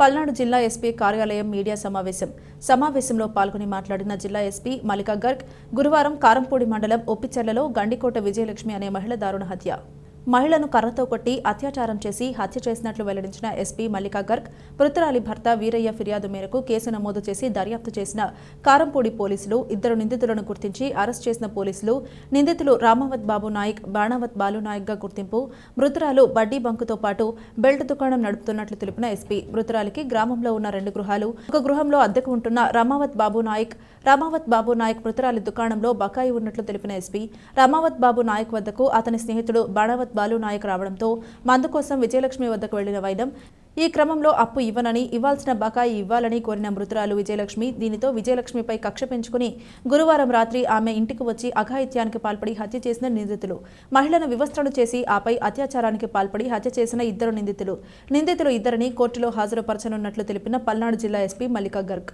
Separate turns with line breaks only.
పల్నాడు జిల్లా ఎస్పీ కార్యాలయం మీడియా సమావేశం. సమావేశంలో పాల్గొని మాట్లాడిన జిల్లా ఎస్పీ మలికా గర్గ్ గురువారం కారంపూడి మండలం ఒప్పిచెర్లలో గండికోట విజయలక్ష్మి అనే మహిళ దారుణ హత్య. మహిళను కర్రతో కొట్టి అత్యాచారం చేసి హత్య చేసినట్లు వెల్లడించిన ఎస్పీ మల్లికా గర్గ్ మృతురాలి భర్త వీరయ్య ఫిర్యాదు మేరకు కేసు నమోదు చేసి దర్యాప్తు చేసిన కారంపూడి పోలీసులు ఇద్దరు నిందితులను గుర్తించి అరెస్ట్ చేసిన పోలీసులు నిందితులు రామావత్ బాబు నాయక్ బాణావత్ బాలు నాయక్గా గుర్తింపు మృతురాలు బడ్డీ బంకుతో పాటు బెల్ట్ దుకాణం నడుపుతున్నట్లు తెలిపిన ఎస్పీ మృతురాలికి గ్రామంలో ఉన్న రెండు గృహాలు ఒక గృహంలో అద్దెకు ఉంటున్న రామావత్ బాబు నాయక్ రామావత్ బాబు నాయక్ మృతురాలి దుకాణంలో బకాయి ఉన్నట్లు తెలిపిన ఎస్పీ రామావత్ బాబు నాయక్ వద్దకు అతని స్నేహితుడు బాణావత్ బాలు నాయక్ రావడంతో మందు కోసం విజయలక్ష్మి వద్దకు వెళ్ళిన వైద్యం ఈ క్రమంలో అప్పు ఇవ్వనని ఇవ్వాల్సిన బకాయి ఇవ్వాలని కోరిన మృతురాలు విజయలక్ష్మి దీనితో విజయలక్ష్మిపై కక్ష పెంచుకుని గురువారం రాత్రి ఆమె ఇంటికి వచ్చి అఘాయిత్యానికి పాల్పడి హత్య చేసిన నిందితులు. మహిళను వివస్త్రలు చేసి ఆపై అత్యాచారానికి పాల్పడి హత్య చేసిన ఇద్దరు నిందితులు. నిందితులు ఇద్దరిని కోర్టులో హాజరుపరచనున్నట్లు తెలిపిన పల్నాడు జిల్లా ఎస్పీ మల్లికా గర్గ్.